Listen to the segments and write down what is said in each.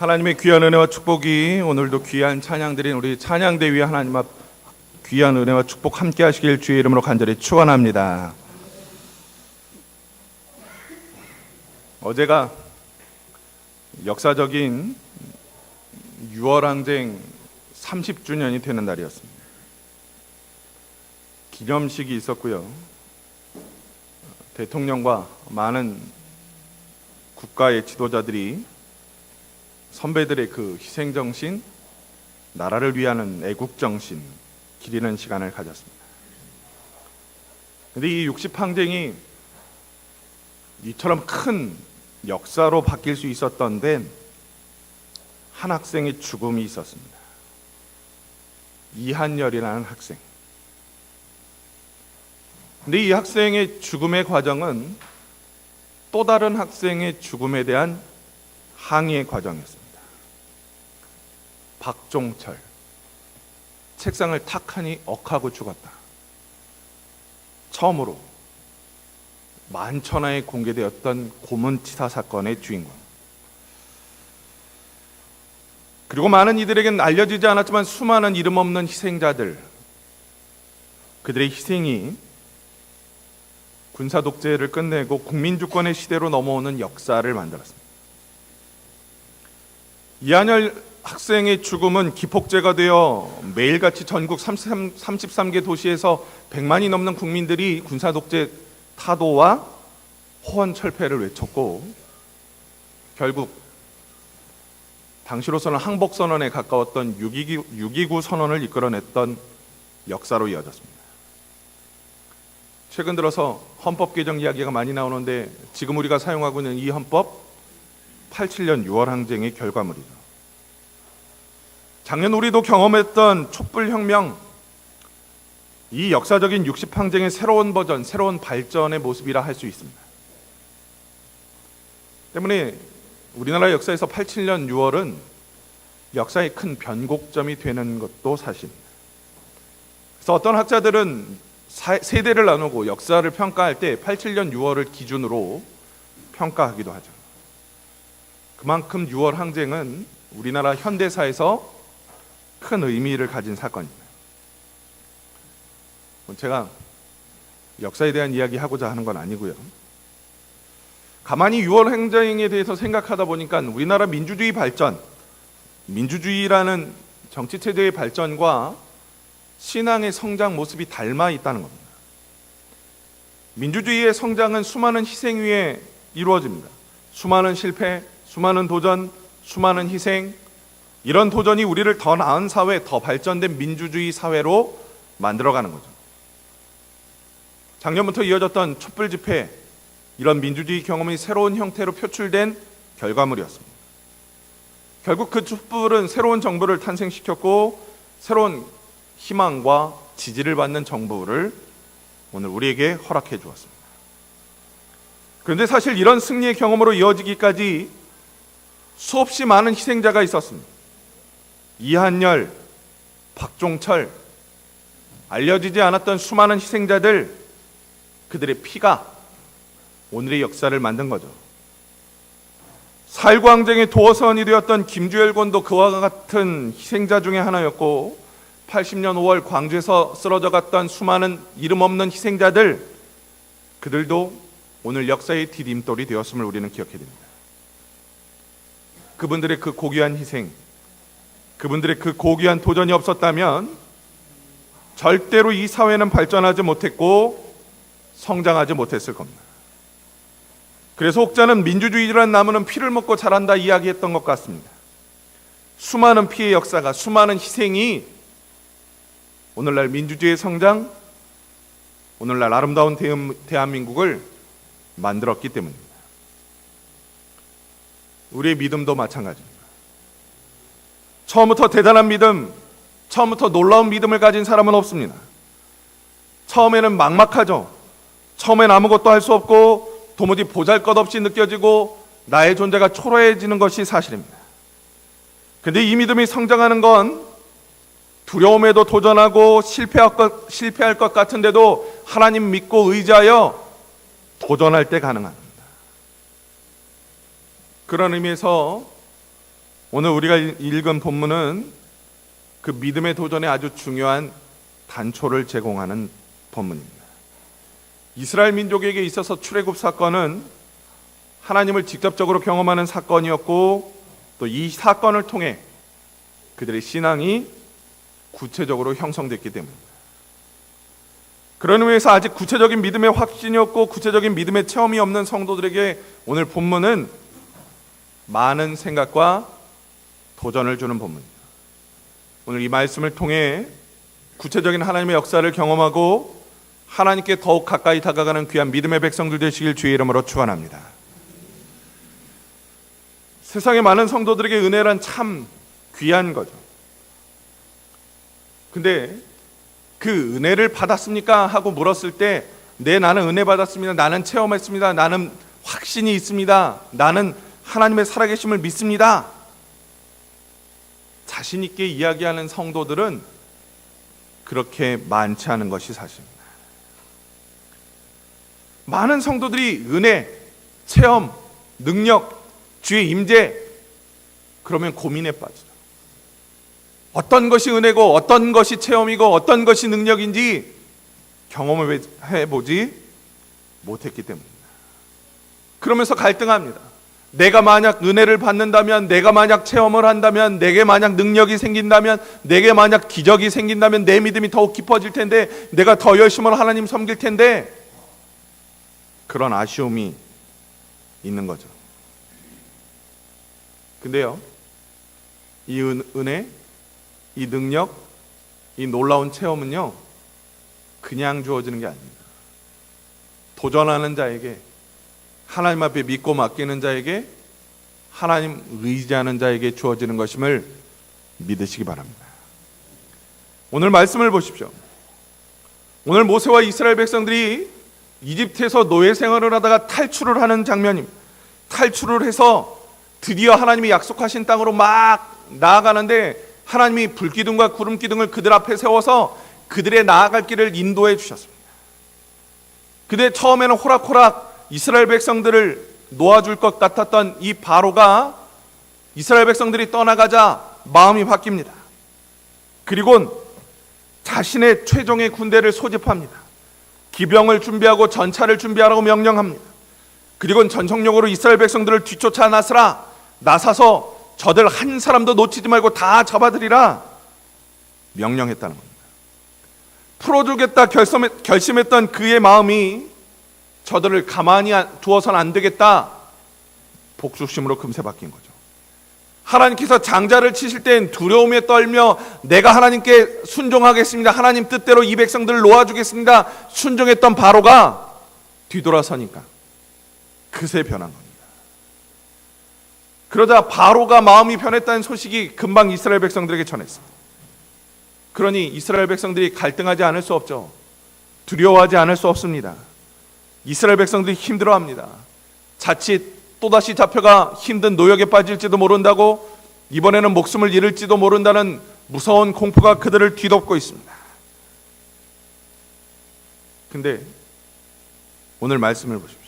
하나님의 귀한 은혜와 축복이 오늘도 귀한 찬양 드린 우리 찬양대 위에 하나님 앞 귀한 은혜와 축복 함께 하시길 주의 이름으로 간절히 축원합니다. 어제가 역사적인 6월 항쟁 30주년이 되는 날이었습니다. 기념식이 있었고요. 대통령과 많은 국가의 지도자들이 선배들의 그 희생 정신, 나라를 위하는 애국 정신 기리는 시간을 가졌습니다. 근데 이 60항쟁이 이처럼 큰 역사로 바뀔 수 있었던 데한 학생의 죽음이 있었습니다. 이한열이라는 학생. 근데 이 학생의 죽음의 과정은 또 다른 학생의 죽음에 대한 항의의 과정이었습니다. 박종철 책상을 탁하니 억하고 죽었다. 처음으로 만천하에 공개되었던 고문치사 사건의 주인공. 그리고 많은 이들에게는 알려지지 않았지만 수많은 이름 없는 희생자들, 그들의 희생이 군사 독재를 끝내고 국민 주권의 시대로 넘어오는 역사를 만들었습니다. 이한열 학생의 죽음은 기폭제가 되어 매일같이 전국 33, 33개 도시에서 100만이 넘는 국민들이 군사 독재 타도와 호원 철폐를 외쳤고 결국 당시로서는 항복 선언에 가까웠던 6.29 선언을 이끌어냈던 역사로 이어졌습니다. 최근 들어서 헌법 개정 이야기가 많이 나오는데 지금 우리가 사용하고 있는 이 헌법 87년 6월 항쟁의 결과물이죠. 작년 우리도 경험했던 촛불혁명 이 역사적인 60항쟁의 새로운 버전, 새로운 발전의 모습이라 할 수 있습니다. 때문에 우리나라 역사에서 87년 6월은 역사의 큰 변곡점이 되는 것도 사실입니다. 그래서 어떤 학자들은 세대를 나누고 역사를 평가할 때 87년 6월을 기준으로 평가하기도 하죠. 그만큼 6월 항쟁은 우리나라 현대사에서 큰 의미를 가진 사건입니다. 제가 역사에 대한 이야기 하고자 하는 건 아니고요. 가만히 6월 행정에 대해서 생각하다 보니까 우리나라 민주주의 발전, 민주주의라는 정치 체제의 발전과 신앙의 성장 모습이 닮아 있다는 겁니다. 민주주의의 성장은 수많은 희생 위에 이루어집니다. 수많은 실패, 수많은 도전, 수많은 희생, 이런 도전이 우리를 더 나은 사회, 더 발전된 민주주의 사회로 만들어가는 거죠. 작년부터 이어졌던 촛불 집회, 이런 민주주의 경험이 새로운 형태로 표출된 결과물이었습니다. 결국 그 촛불은 새로운 정부를 탄생시켰고 새로운 희망과 지지를 받는 정부를 오늘 우리에게 허락해 주었습니다. 그런데 사실 이런 승리의 경험으로 이어지기까지 수없이 많은 희생자가 있었습니다. 이한열, 박종철, 알려지지 않았던 수많은 희생자들, 그들의 피가 오늘의 역사를 만든 거죠. 살광쟁의 도어선이 되었던 김주열 군도 그와 같은 희생자 중의 하나였고 80년 5월 광주에서 쓰러져 갔던 수많은 이름 없는 희생자들 그들도 오늘 역사의 디딤돌이 되었음을 우리는 기억해야 됩니다. 그분들의 그 고귀한 희생, 그분들의 그 고귀한 도전이 없었다면 절대로 이 사회는 발전하지 못했고 성장하지 못했을 겁니다. 그래서 혹자는 민주주의라는 나무는 피를 먹고 자란다 이야기했던 것 같습니다. 수많은 피해 역사가 수많은 희생이 오늘날 민주주의의 성장, 오늘날 아름다운 대한민국을 만들었기 때문입니다. 우리의 믿음도 마찬가지입니다. 처음부터 대단한 믿음, 처음부터 놀라운 믿음을 가진 사람은 없습니다. 처음에는 막막하죠. 처음엔 아무것도 할 수 없고 도무지 보잘 것 없이 느껴지고 나의 존재가 초라해지는 것이 사실입니다. 근데 이 믿음이 성장하는 건 두려움에도 도전하고 실패할 것, 실패할 것 같은데도 하나님 믿고 의지하여 도전할 때 가능합니다. 그런 의미에서 오늘 우리가 읽은 본문은 그 믿음의 도전에 아주 중요한 단초를 제공하는 본문입니다. 이스라엘 민족에게 있어서 출애굽 사건은 하나님을 직접적으로 경험하는 사건이었고 또 이 사건을 통해 그들의 신앙이 구체적으로 형성됐기 때문입니다. 그런 의미에서 아직 구체적인 믿음의 확신이 없고 구체적인 믿음의 체험이 없는 성도들에게 오늘 본문은 많은 생각과 도전을 주는 본문입니다. 오늘 이 말씀을 통해 구체적인 하나님의 역사를 경험하고 하나님께 더욱 가까이 다가가는 귀한 믿음의 백성들 되시길 주의 이름으로 축원합니다. 세상의 많은 성도들에게 은혜란 참 귀한 거죠. 근데 그 은혜를 받았습니까? 하고 물었을 때, 네, 나는 은혜 받았습니다. 나는 체험했습니다. 나는 확신이 있습니다. 나는 하나님의 살아계심을 믿습니다. 자신 있게 이야기하는 성도들은 그렇게 많지 않은 것이 사실입니다. 많은 성도들이 은혜, 체험, 능력, 주의 임재, 그러면 고민에 빠지죠. 어떤 것이 은혜고 어떤 것이 체험이고 어떤 것이 능력인지 경험을 해보지 못했기 때문입니다. 그러면서 갈등합니다. 내가 만약 은혜를 받는다면, 내가 만약 체험을 한다면, 내게 만약 능력이 생긴다면, 내게 만약 기적이 생긴다면 내 믿음이 더욱 깊어질 텐데, 내가 더 열심히 하나님 섬길 텐데, 그런 아쉬움이 있는 거죠. 근데요, 이 은, 은혜, 이 능력, 이 놀라운 체험은요, 그냥 주어지는 게 아닙니다. 도전하는 자에게, 하나님 앞에 믿고 맡기는 자에게, 하나님 의지하는 자에게 주어지는 것임을 믿으시기 바랍니다. 오늘 말씀을 보십시오. 오늘 모세와 이스라엘 백성들이 이집트에서 노예 생활을 하다가 탈출을 하는 장면입니다. 탈출을 해서 드디어 하나님이 약속하신 땅으로 막 나아가는데 하나님이 불기둥과 구름기둥을 그들 앞에 세워서 그들의 나아갈 길을 인도해 주셨습니다. 근데 처음에는 호락호락 이스라엘 백성들을 놓아줄 것 같았던 이 바로가 이스라엘 백성들이 떠나가자 마음이 바뀝니다. 그리고 자신의 최종의 군대를 소집합니다. 기병을 준비하고 전차를 준비하라고 명령합니다. 그리고 전속력으로 이스라엘 백성들을 뒤쫓아 나서라 나서서 저들 한 사람도 놓치지 말고 다 잡아들이라 명령했다는 겁니다. 풀어주겠다 결심했던 그의 마음이 저들을 가만히 두어선 안 되겠다 복수심으로 금세 바뀐 거죠. 하나님께서 장자를 치실 땐 두려움에 떨며 내가 하나님께 순종하겠습니다. 하나님 뜻대로 이 백성들을 놓아주겠습니다. 순종했던 바로가 뒤돌아서니까 그새 변한 겁니다. 그러자 바로가 마음이 변했다는 소식이 금방 이스라엘 백성들에게 전했습니다. 그러니 이스라엘 백성들이 갈등하지 않을 수 없죠. 두려워하지 않을 수 없습니다. 이스라엘 백성들이 힘들어합니다. 자칫 또다시 잡혀가 힘든 노역에 빠질지도 모른다고 이번에는 목숨을 잃을지도 모른다는 무서운 공포가 그들을 뒤덮고 있습니다. 근데 오늘 말씀을 보십시오.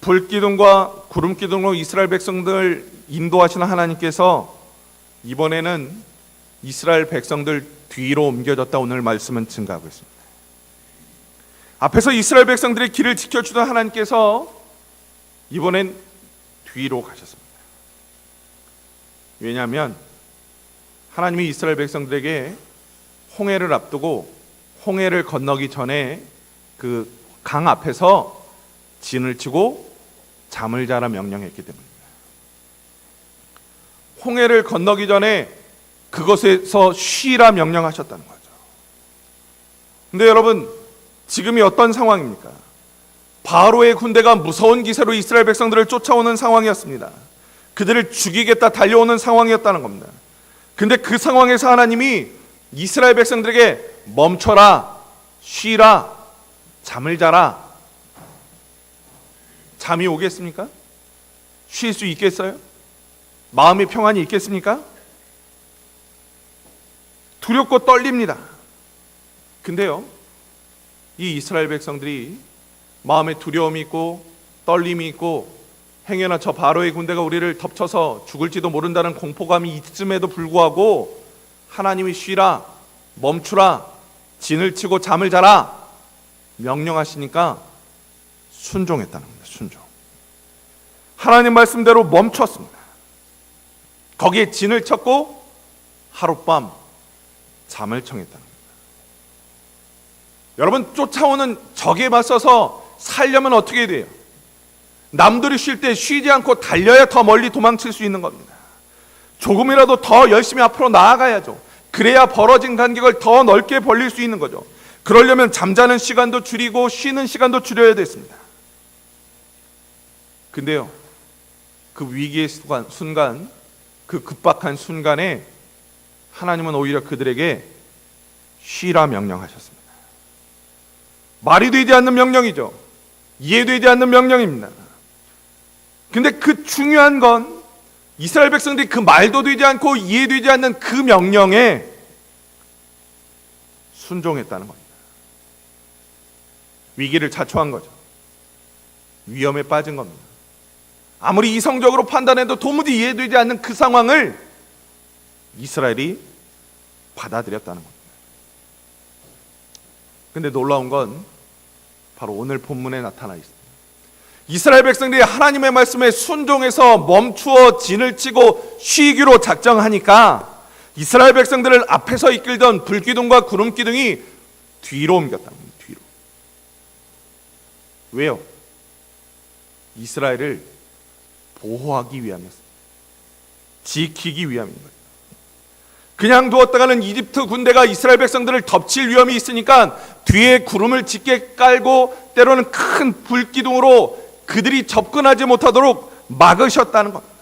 불기둥과 구름기둥으로 이스라엘 백성들 인도하시는 하나님께서 이번에는 이스라엘 백성들 뒤로 옮겨졌다 오늘 말씀은 증가하고 있습니다. 앞에서 이스라엘 백성들의 길을 지켜주던 하나님께서 이번엔 뒤로 가셨습니다. 왜냐하면 하나님이 이스라엘 백성들에게 홍해를 앞두고 홍해를 건너기 전에 그 강 앞에서 진을 치고 잠을 자라 명령했기 때문입니다. 홍해를 건너기 전에 그것에서 쉬라 명령하셨다는 거죠. 근데 여러분, 지금이 어떤 상황입니까? 바로의 군대가 무서운 기세로 이스라엘 백성들을 쫓아오는 상황이었습니다. 그들을 죽이겠다 달려오는 상황이었다는 겁니다. 근데 그 상황에서 하나님이 이스라엘 백성들에게 멈춰라, 쉬라, 잠을 자라. 잠이 오겠습니까? 쉴 수 있겠어요? 마음의 평안이 있겠습니까? 두렵고 떨립니다. 근데요, 이 이스라엘 백성들이 마음에 두려움이 있고 떨림이 있고 행여나 저 바로의 군대가 우리를 덮쳐서 죽을지도 모른다는 공포감이 있음에도 불구하고 하나님이 쉬라, 멈추라, 진을 치고 잠을 자라 명령하시니까 순종했다는 겁니다. 순종. 하나님 말씀대로 멈췄습니다. 거기에 진을 쳤고 하룻밤 잠을 청했다는 겁니다. 여러분 쫓아오는 적에 맞서서 살려면 어떻게 돼요? 남들이 쉴 때 쉬지 않고 달려야 더 멀리 도망칠 수 있는 겁니다. 조금이라도 더 열심히 앞으로 나아가야죠. 그래야 벌어진 간격을 더 넓게 벌릴 수 있는 거죠. 그러려면 잠자는 시간도 줄이고 쉬는 시간도 줄여야 됐습니다. 근데요, 그 위기의 순간, 그 급박한 순간에 하나님은 오히려 그들에게 쉬라 명령하셨습니다. 말이 되지 않는 명령이죠. 이해되지 않는 명령입니다. 근데 그 중요한 건 이스라엘 백성들이 그 말도 되지 않고 이해되지 않는 그 명령에 순종했다는 겁니다. 위기를 자초한 거죠. 위험에 빠진 겁니다. 아무리 이성적으로 판단해도 도무지 이해되지 않는 그 상황을 이스라엘이 받아들였다는 겁니다. 근데 놀라운 건 바로 오늘 본문에 나타나 있습니다. 이스라엘 백성들이 하나님의 말씀에 순종해서 멈추어 진을 치고 쉬기로 작정하니까 이스라엘 백성들을 앞에서 이끌던 불기둥과 구름 기둥이 뒤로 옮겼다는 겁니다. 뒤로. 왜요? 이스라엘을 보호하기 위함이었습니다. 지키기 위함인 거예요. 그냥 두었다가는 이집트 군대가 이스라엘 백성들을 덮칠 위험이 있으니까 뒤에 구름을 짙게 깔고 때로는 큰 불기둥으로 그들이 접근하지 못하도록 막으셨다는 겁니다.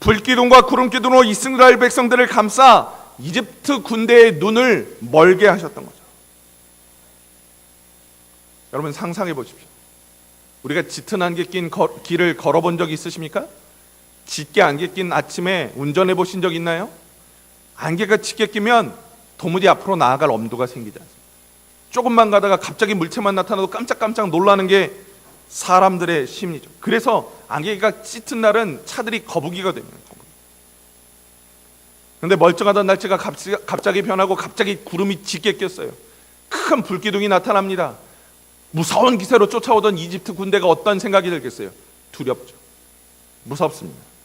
불기둥과 구름기둥으로 이스라엘 백성들을 감싸 이집트 군대의 눈을 멀게 하셨던 거죠. 여러분 상상해 보십시오. 우리가 짙은 안개 낀 거- 길을 걸어본 적 있으십니까? 짙게 안개 낀 아침에 운전해 보신 적 있나요? 안개가 짙게 끼면 도무지 앞으로 나아갈 엄두가 생기지 않습니다. 조금만 가다가 갑자기 물체만 나타나도 깜짝깜짝 놀라는 게 사람들의 심리죠. 그래서 안개가 짙은 날은 차들이 거북이가 됩니다. 근데 멀쩡하던 날씨가 갑자기 변하고 갑자기 구름이 짙게 꼈어요. 큰 불기둥이 나타납니다. 무서운 기세로 쫓아오던 이집트 군대가 어떤 생각이 들겠어요? 두렵죠. 무섭습니다.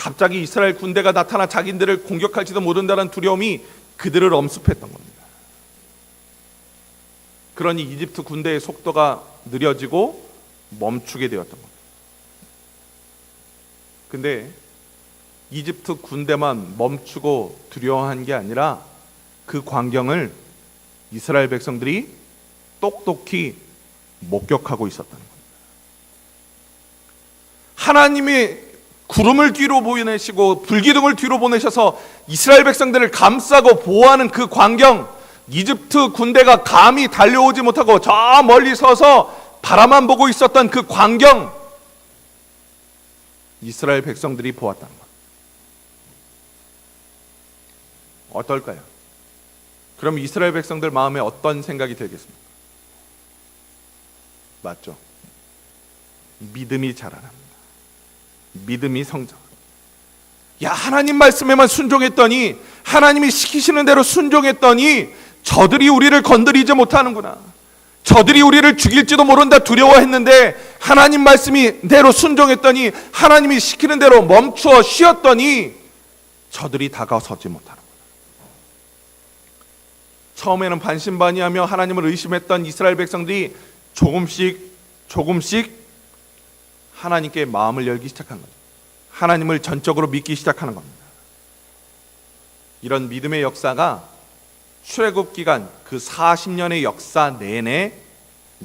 갑자기 이스라엘 군대가 나타나 자기들을 공격할지도 모른다는 두려움이 그들을 엄습했던 겁니다. 그러니 이집트 군대의 속도가 느려지고 멈추게 되었던 겁니다. 근데 이집트 군대만 멈추고 두려워한 게 아니라 그 광경을 이스라엘 백성들이 똑똑히 목격하고 있었다는 겁니다. 하나님이 구름을 뒤로 보내시고 불기둥을 뒤로 보내셔서 이스라엘 백성들을 감싸고 보호하는 그 광경, 이집트 군대가 감히 달려오지 못하고 저 멀리 서서 바라만 보고 있었던 그 광경, 이스라엘 백성들이 보았다는 것. 어떨까요? 그럼 이스라엘 백성들 마음에 어떤 생각이 들겠습니까? 맞죠? 믿음이 자라납니다. 믿음이 성장. 야, 하나님 말씀에만 순종했더니, 하나님이 시키시는 대로 순종했더니, 저들이 우리를 건드리지 못하는구나. 저들이 우리를 죽일지도 모른다 두려워했는데, 하나님 말씀이 대로 순종했더니, 하나님이 시키는 대로 멈추어 쉬었더니, 저들이 다가서지 못하는 처음에는 반신반의하며 하나님을 의심했던 이스라엘 백성들이 조금씩 조금씩 하나님께 마음을 열기 시작한 거죠. 하나님을 전적으로 믿기 시작하는 겁니다. 이런 믿음의 역사가 출애굽 기간 그 40년의 역사 내내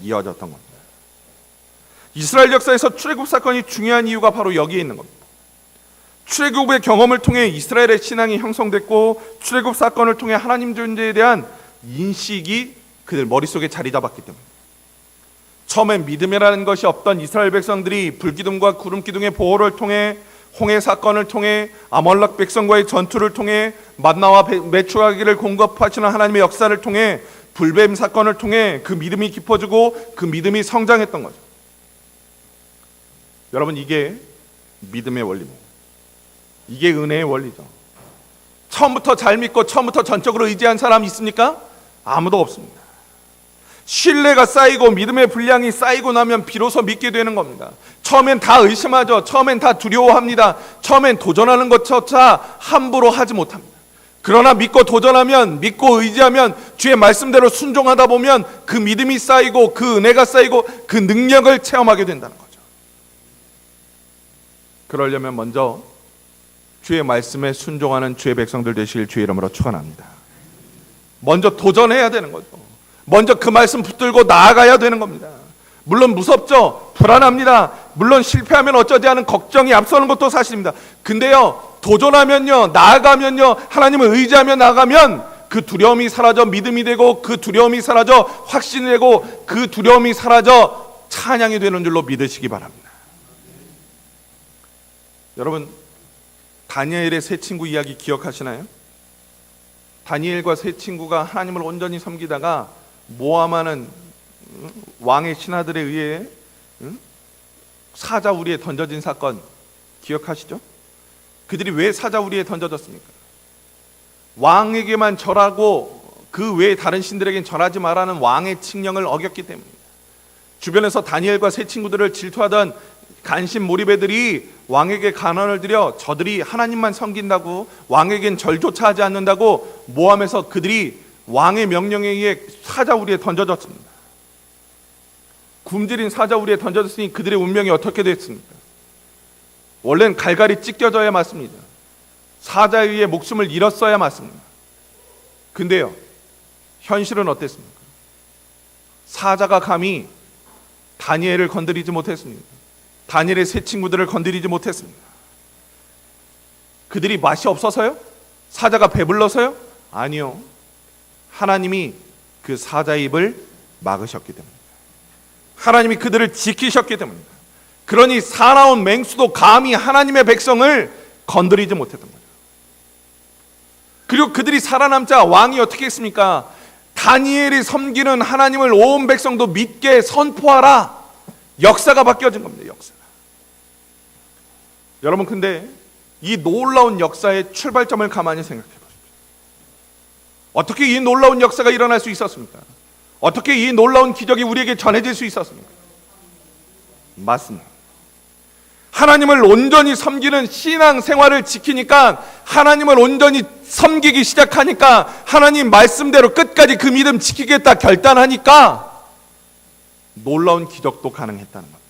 이어졌던 겁니다. 이스라엘 역사에서 출애굽 사건이 중요한 이유가 바로 여기에 있는 겁니다. 출애굽의 경험을 통해 이스라엘의 신앙이 형성됐고 출애굽 사건을 통해 하나님 존재에 대한 인식이 그들 머릿속에 자리 잡았기 때문에 처음엔 믿음이라는 것이 없던 이스라엘 백성들이 불기둥과 구름 기둥의 보호를 통해 홍해 사건을 통해 아몰락 백성과의 전투를 통해 만나와 배- 메추라기를 공급하시는 하나님의 역사를 통해 불뱀 사건을 통해 그 믿음이 깊어지고 그 믿음이 성장했던 거죠. 여러분 이게 믿음의 원리입니다. 이게 은혜의 원리죠. 처음부터 잘 믿고 처음부터 전적으로 의지한 사람 있습니까? 아무도 없습니다. 신뢰가 쌓이고 믿음의 분량이 쌓이고 나면 비로소 믿게 되는 겁니다. 처음엔 다 의심하죠. 처음엔 다 두려워합니다. 처음엔 도전하는 것조차 함부로 하지 못합니다. 그러나 믿고 도전하면 믿고 의지하면 주의 말씀대로 순종하다 보면 그 믿음이 쌓이고 그 은혜가 쌓이고 그 능력을 체험하게 된다는 거죠. 그러려면 먼저 주의 말씀에 순종하는 주의 백성들 되실 주의 이름으로 축원합니다. 먼저 도전해야 되는 거죠. 먼저 그 말씀 붙들고 나아가야 되는 겁니다. 물론 무섭죠. 불안합니다. 물론 실패하면 어쩌지 하는 걱정이 앞서는 것도 사실입니다. 근데요, 도전하면요, 나아가면요, 하나님을 의지하며 나아가면 그 두려움이 사라져 믿음이 되고 그 두려움이 사라져 확신이 되고 그 두려움이 사라져 찬양이 되는 줄로 믿으시기 바랍니다. 여러분, 다니엘의 세 친구 이야기 기억하시나요? 다니엘과 세 친구가 하나님을 온전히 섬기다가 모함하는 응? 왕의 신하들에 의해 응? 사자 우리에 던져진 사건 기억하시죠? 그들이 왜 사자 우리에 던져졌습니까? 왕에게만 절하고 그 외에 다른 신들에겐 절하지 말라는 왕의 칙령을 어겼기 때문입니다. 주변에서 다니엘과 세 친구들을 질투하던 간신 모리배들이 왕에게 간언을 드려 저들이 하나님만 섬긴다고 왕에겐 절조차 하지 않는다고 모함해서 그들이 왕의 명령에 의해 사자우리에 던져졌습니다. 굶주린 사자우리에 던져졌으니 그들의 운명이 어떻게 됐습니까? 원래는 갈갈이 찢겨져야 맞습니다. 사자에 의해 목숨을 잃었어야 맞습니다. 근데요, 현실은 어땠습니까? 사자가 감히 다니엘을 건드리지 못했습니다. 다니엘의 세 친구들을 건드리지 못했습니다. 그들이 맛이 없어서요? 사자가 배불러서요? 아니요. 하나님이 그 사자의 입을 막으셨기 때문입니다. 하나님이 그들을 지키셨기 때문입니다. 그러니 사나운 맹수도 감히 하나님의 백성을 건드리지 못했던 거죠. 그리고 그들이 살아남자 왕이 어떻게 했습니까? 다니엘이 섬기는 하나님을 온 백성도 믿게 선포하라. 역사가 바뀌어진 겁니다. 역사가. 여러분 근데 이 놀라운 역사의 출발점을 가만히 생각해 보십시오. 어떻게 이 놀라운 역사가 일어날 수 있었습니까? 어떻게 이 놀라운 기적이 우리에게 전해질 수 있었습니까? 맞습니다. 하나님을 온전히 섬기는 신앙 생활을 지키니까 하나님을 온전히 섬기기 시작하니까 하나님 말씀대로 끝까지 그 믿음 지키겠다 결단하니까 놀라운 기적도 가능했다는 겁니다.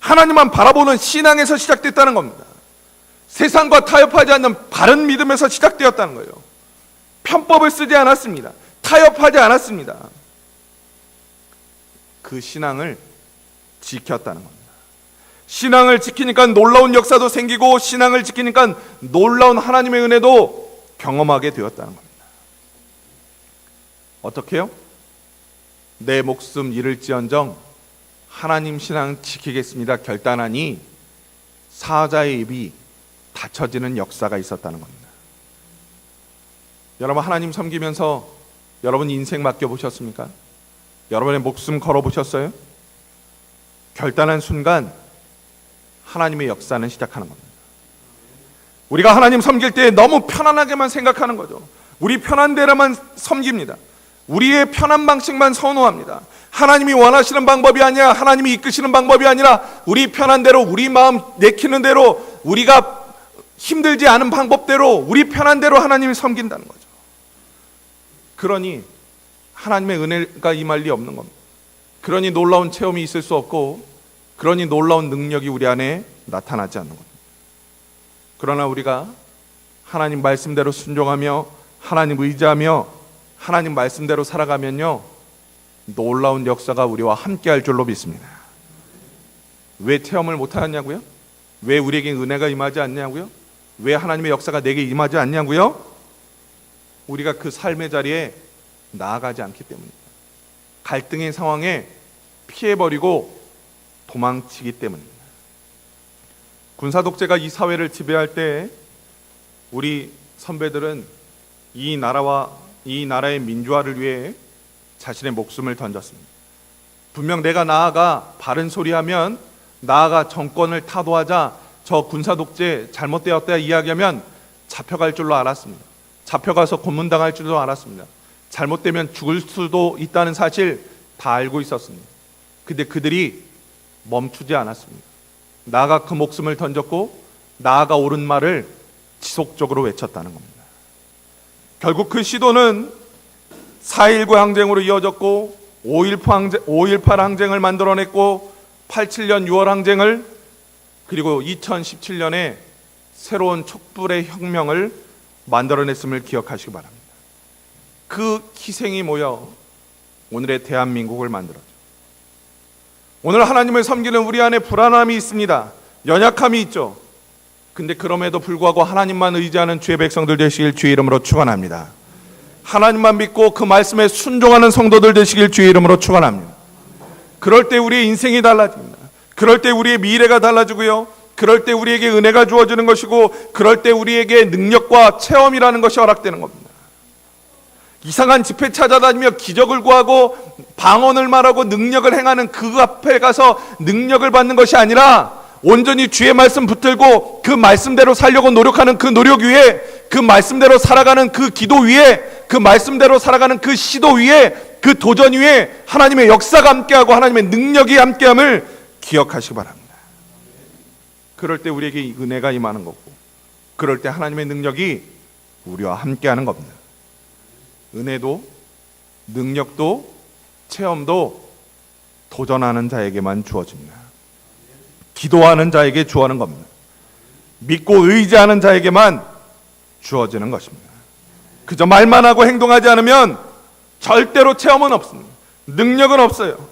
하나님만 바라보는 신앙에서 시작됐다는 겁니다. 세상과 타협하지 않는 바른 믿음에서 시작되었다는 거예요. 편법을 쓰지 않았습니다. 타협하지 않았습니다. 그 신앙을 지켰다는 겁니다. 신앙을 지키니까 놀라운 역사도 생기고 신앙을 지키니까 놀라운 하나님의 은혜도 경험하게 되었다는 겁니다. 어떻게요? 내 목숨 잃을지언정 하나님 신앙 지키겠습니다 결단하니 사자의 입이 닫혀지는 역사가 있었다는 겁니다. 여러분 하나님 섬기면서 여러분 인생 맡겨 보셨습니까? 여러분의 목숨 걸어 보셨어요? 결단한 순간 하나님의 역사는 시작하는 겁니다. 우리가 하나님 섬길 때 너무 편안하게만 생각하는 거죠. 우리 편한 대로만 섬깁니다. 우리의 편한 방식만 선호합니다. 하나님이 원하시는 방법이 아니라 하나님이 이끄시는 방법이 아니라 우리 편한 대로 우리 마음 내키는 대로 우리가 힘들지 않은 방법대로 우리 편한 대로 하나님을 섬긴다는 거죠. 그러니 하나님의 은혜가 임할 리 없는 겁니다. 그러니 놀라운 체험이 있을 수 없고 그러니 놀라운 능력이 우리 안에 나타나지 않는 겁니다. 그러나 우리가 하나님 말씀대로 순종하며 하나님 의지하며 하나님 말씀대로 살아가면요 놀라운 역사가 우리와 함께 할 줄로 믿습니다. 왜 체험을 못 하냐고요? 왜 우리에게 은혜가 임하지 않냐고요? 왜 하나님의 역사가 내게 임하지 않냐고요? 우리가 그 삶의 자리에 나아가지 않기 때문입니다. 갈등의 상황에 피해버리고 도망치기 때문입니다. 군사 독재가 이 사회를 지배할 때 우리 선배들은 이 나라와 이 나라의 민주화를 위해 자신의 목숨을 던졌습니다. 분명 내가 나아가 바른 소리하면 나아가 정권을 타도하자 저 군사 독재 잘못되었다 이야기하면 잡혀갈 줄로 알았습니다. 잡혀가서 고문당할 줄도 알았습니다. 잘못되면 죽을 수도 있다는 사실 다 알고 있었습니다. 근데 그들이 멈추지 않았습니다. 나아가 그 목숨을 던졌고 나아가 옳은 말을 지속적으로 외쳤다는 겁니다. 결국 그 시도는 4.19 항쟁으로 이어졌고 5.18 항쟁, 5.18 항쟁을 만들어냈고 87년 6월 항쟁을 그리고 2017년에 새로운 촛불의 혁명을 만들어냈음을 기억하시기 바랍니다. 그 희생이 모여 오늘의 대한민국을 만들었죠. 오늘 하나님을 섬기는 우리 안에 불안함이 있습니다. 연약함이 있죠. 근데 그럼에도 불구하고 하나님만 의지하는 주의 백성들 되시길 주의 이름으로 축원합니다. 하나님만 믿고 그 말씀에 순종하는 성도들 되시길 주의 이름으로 축원합니다. 그럴 때 우리의 인생이 달라집니다. 그럴 때 우리의 미래가 달라지고요. 그럴 때 우리에게 은혜가 주어지는 것이고 그럴 때 우리에게 능력과 체험이라는 것이 허락되는 겁니다. 이상한 집회 찾아다니며 기적을 구하고 방언을 말하고 능력을 행하는 그 앞에 가서 능력을 받는 것이 아니라 온전히 주의 말씀 붙들고 그 말씀대로 살려고 노력하는 그 노력 위에 그 말씀대로 살아가는 그 기도 위에 그 말씀대로 살아가는 그 시도 위에 그 도전 위에 하나님의 역사가 함께하고 하나님의 능력이 함께함을 기억하시기 바랍니다. 그럴 때 우리에게 은혜가 임하는 거고 그럴 때 하나님의 능력이 우리와 함께하는 겁니다. 은혜도 능력도 체험도 도전하는 자에게만 주어집니다. 기도하는 자에게 주어는 겁니다. 믿고 의지하는 자에게만 주어지는 것입니다. 그저 말만 하고 행동하지 않으면 절대로 체험은 없습니다. 능력은 없어요.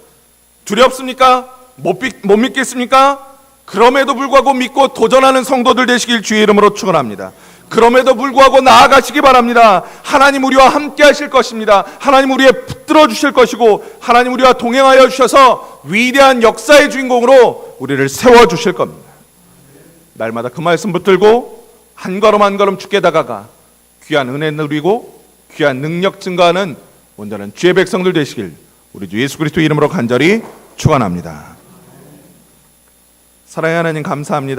두렵습니까? 못, 믿, 못 믿겠습니까? 그럼에도 불구하고 믿고 도전하는 성도들 되시길 주의 이름으로 축원합니다. 그럼에도 불구하고 나아가시기 바랍니다. 하나님 우리와 함께 하실 것입니다. 하나님 우리에 붙들어 주실 것이고 하나님 우리와 동행하여 주셔서 위대한 역사의 주인공으로 우리를 세워 주실 겁니다. 날마다 그 말씀 붙들고 한 걸음 한 걸음 죽게 다가가 귀한 은혜 누리고 귀한 능력 증가하는 온전한 주의 백성들 되시길 우리 주 예수 그리스도 이름으로 간절히 축원합니다. 사랑의 하나님 감사합니다.